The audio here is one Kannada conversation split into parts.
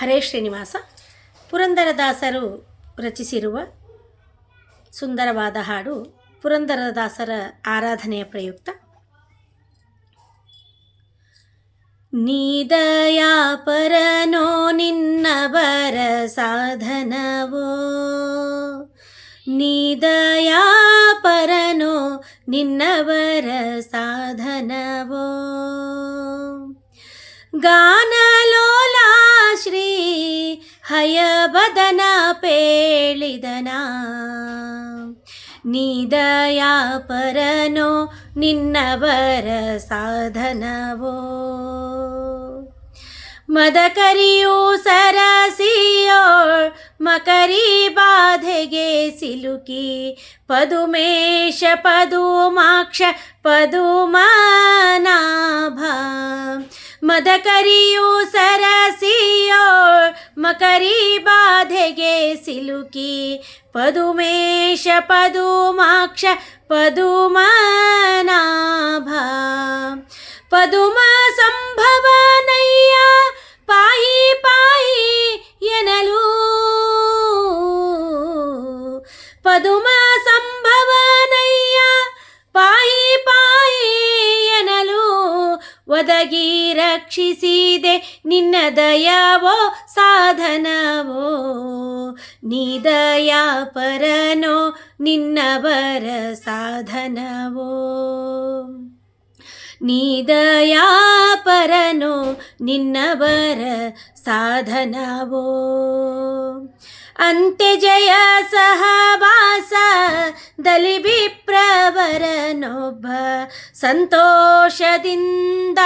ಹರೇ ಶ್ರೀನಿವಾಸ. ಪುರಂದರದಾಸರು ರಚಿಸಿರುವ ಸುಂದರವಾದ ಹಾಡು ಪುರಂದರದಾಸರ ಆರಾಧನೆಯ ಪ್ರಯುಕ್ತ. ನೀದಯಾ ಪರನೋ ನಿನ್ನವರ ಸಾಧನವೋ? ನೀದಯಾ ಪರನೋ ನಿನ್ನವರ ಸಾಧನವೋ? ಗಾನಲೋಲಾ ಹಯವದನ ಪೇಳಿದನ. ನೀದಯಾ ಪರನೋ, ನಿನ್ನವರ ಸಾಧನವೋ. ಮದಕರಿಯು ಸರಸಿಯೋ ಮಕರಿ ಬಾಧೆಗೆ ಸಿಲುಕಿ. ಪದುಮೇಶ ಪದುಮಾಕ್ಷ, ಪದುಮನಾಭ. ಮದಕರಿಯು ಸರಸಿಯೋಳ್ ಮಕರಿ ಬಾಧೆಗೆ ಸಿಲುಕಿ. ಪದುಮೇಶ, ಪದುಮಾಕ್ಷ, ಪದುಮನಾಭ. ಪದುಮ ಸಂಭವನಯ್ಯ ಪಾಯಿ ಪಾಯಿ ಎನಲು. ಪದುಮ ಸಂಭವನಯ್ಯ ಪಾಯಿ ಪಾಯಿ ಎನಲು. ಒದಗಿ ರಕ್ಷಿಸಿದೆ ನಿನ್ನ ದಯಾವೋ ಸಾಧನವೋ, ನೀದಯ ಪರನೋ ನಿನ್ನವರ ಸಾಧನವೋ. ನೀದಯಾ ಪರನೋ ನಿನ್ನವರ ಸಾಧನವೋ. ಅಂತ್ಯಜಯ ಸಹವಾಸ ದಲಿ ವಿಪ್ರವರನೊಬ್ಬ, ಸಂತೋಷದಿಂದ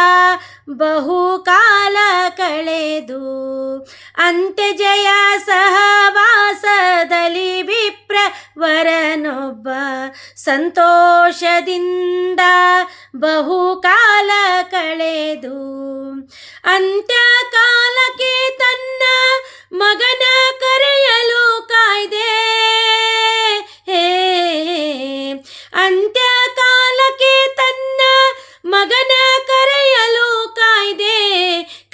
ಬಹುಕಾಲ ಕಳೆದು ಜಯ ಸಹವಾಸದಲ್ಲಿ ವಿಪ್ರವರನೊಬ್ಬ ಸಂತೋಷದಿಂದ ಬಹುಕಾಲ ಕಳೆದು ಅಂತ್ಯಕಾಲಕ್ಕೆ ತನ್ನ ಮಗನ ಕರೆಯಲು ಕಾಯ್ದೆ ಹೇ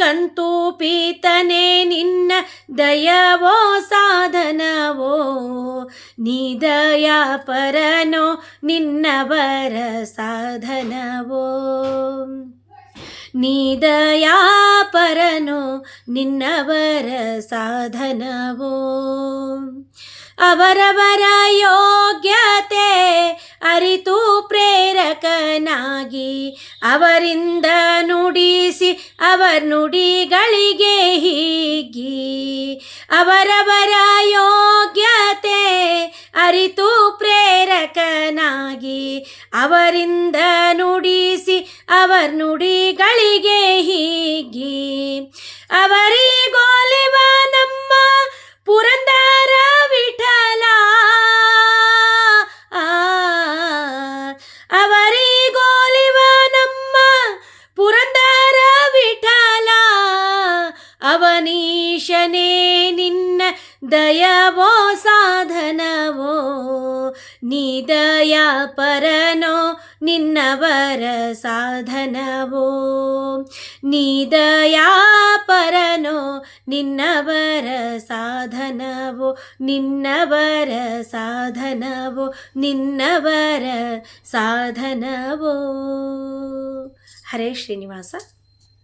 ಕಂತು ಪೀತನೆ ನಿನ್ನ ದಯವೋ ಸಾಧನವೋ ನಿದಯ ಪರನೋ ನಿನ್ನವರ ಸಾಧನವೋ. ನೀದಯಾ ಪರನೋ ನಿನ್ನವರ ಸಾಧನವೋ. ಅವರವರ ಯೋಗ್ಯತೆ ಅರಿತು ಪ್ರೇರಕನಾಗಿ, ಅವರಿಂದ ಅವರ ನುಡಿಗಳಿಗೆ ಹೀಗಿ ಅವರವರ ಯೋಗ್ಯತೆ ಅರಿತು ಪ್ರೇರಕನಾಗಿ ಅವರಿಂದ ನುಡಿಸಿ ಅವರ ನುಡಿಗಳಿಗೆ ಹೀಗಿ ಅವರಿಗೋಲಿವ ಅವನೀಶನೇ, ನಿನ್ನ ದಯವೋ ಸಾಧನವೋ? ನೀ ದಯಾ ಪರನೋ, ನಿನ್ನವರ ಸಾಧನವೋ? ನೀ ದಯಾ ಪರನೋ, ನಿನ್ನವರ ಸಾಧನವೋ? ನಿನ್ನವರ ಸಾಧನವೋ? ನಿನ್ನವರ ಸಾಧನವೋ? ಹರೇ ಶ್ರೀನಿವಾಸ.